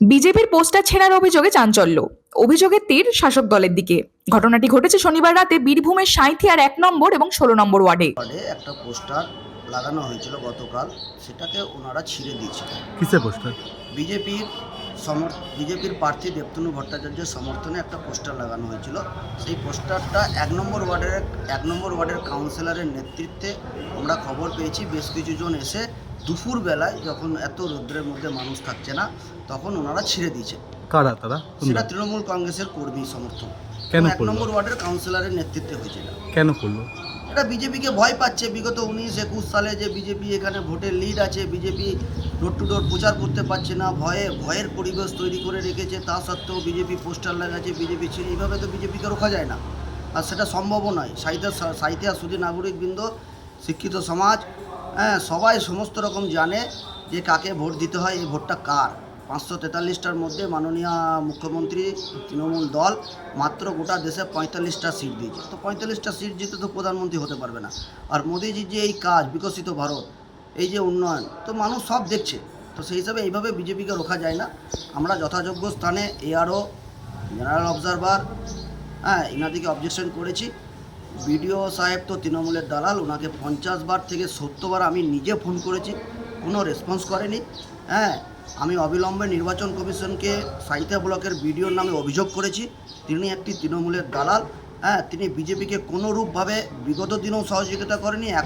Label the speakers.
Speaker 1: বিজেপির পোস্টার ছেঁড়ার অভিযোগে চাঞ্চল্য। অভিযোগের তীর শাসক দলের দিকে। ঘটনাটি ঘটেছে শনিবার রাতে বীরভূমের সাঁইথিয়ার এক নম্বর এবং ষোলো নম্বর ওয়ার্ডে।
Speaker 2: ওয়ার্ডে একটা পোস্টার লাগানো হয়েছিল গতকাল সেটাকে ওনারা ছিঁড়ে দিয়েছিলেন
Speaker 3: কিসে পোস্টার?
Speaker 2: বিজেপির সমর বিজেপির প্রার্থী দেবতনু ভট্টাচার্যের সমর্থনে একটা পোস্টার লাগানো হয়েছিল। সেই পোস্টারটা এক নম্বর ওয়ার্ডের এক নম্বর ওয়ার্ডের কাউন্সিলরের নেতৃত্বে আমরা খবর পেয়েছি। বেশ কিছুজন এসে দুপুর বেলায় যখন এত রৌদ্রের মধ্যে মানুষ থাকছে না তখন ওনারা ছিঁড়ে দিয়েছে।
Speaker 3: কারা তারা?
Speaker 2: সেটা তৃণমূল কংগ্রেসের কর্মী সমর্থন
Speaker 3: কেন
Speaker 2: এক নম্বর ওয়ার্ডের কাউন্সিলরের নেতৃত্বে হয়েছিল।
Speaker 3: কেন করল?
Speaker 2: এটা বিজেপিকে ভয় পাচ্ছে। বিগত উনিশ একুশ সালে যে বিজেপি এখানে ভোটের লিড আছে বিজেপি ডোর টু ডোর প্রচার করতে পারছে না ভয়ে ভয়ের পরিবেশ তৈরি করে রেখেছে তা সত্ত্বেও বিজেপি পোস্টার লাগাচ্ছে বিজেপি ছিল এইভাবে তো বিজেপিকে রোখা যায় না। আর সেটা সম্ভবও নয়। সাহিত্য সাহিত্য সুদী নাগরিকবৃন্দ শিক্ষিত সমাজ হ্যাঁ সবাই সমস্ত রকম জানে যে কাকে ভোট দিতে হয়, এই ভোটটা কার? পাঁচশো তেতাল্লিশটার মধ্যে মাননীয় মুখ্যমন্ত্রী তৃণমূল দল মাত্র গোটা দেশে পঁয়তাল্লিশটা সিট দিয়েছে। তো পঁয়তাল্লিশটা সিট জিতে তো প্রধানমন্ত্রী হতে পারবে না। আর মোদিজির যে এই কাজ, বিকশিত ভারত, এই যে উন্নয়ন, তো মানুষ সব দেখছে। তো সেই হিসাবে এইভাবে বিজেপিকে রোখা যায় না। আমরা যথাযোগ্য স্থানে এআরও জেনারেল অবজারভার হ্যাঁ এনাদিকে অবজেকশন করেছি। বিডিও সাহেব তো তৃণমূলের দালাল, ওনাকে পঞ্চাশ বার থেকে সত্তরবার আমি নিজে ফোন করেছি, কোনো রেসপন্স করেনি। হ্যাঁ আমি অবিলম্বে নির্বাচন কমিশনকে সাইতা ব্লকের বিডিওর নামে অভিযোগ করেছি, তিনি একটি তৃণমূলের দালাল। হ্যাঁ তিনি বিজেপিকে কোনোরূপভাবে বিগত দিনেও সহযোগিতা করেনি, এখন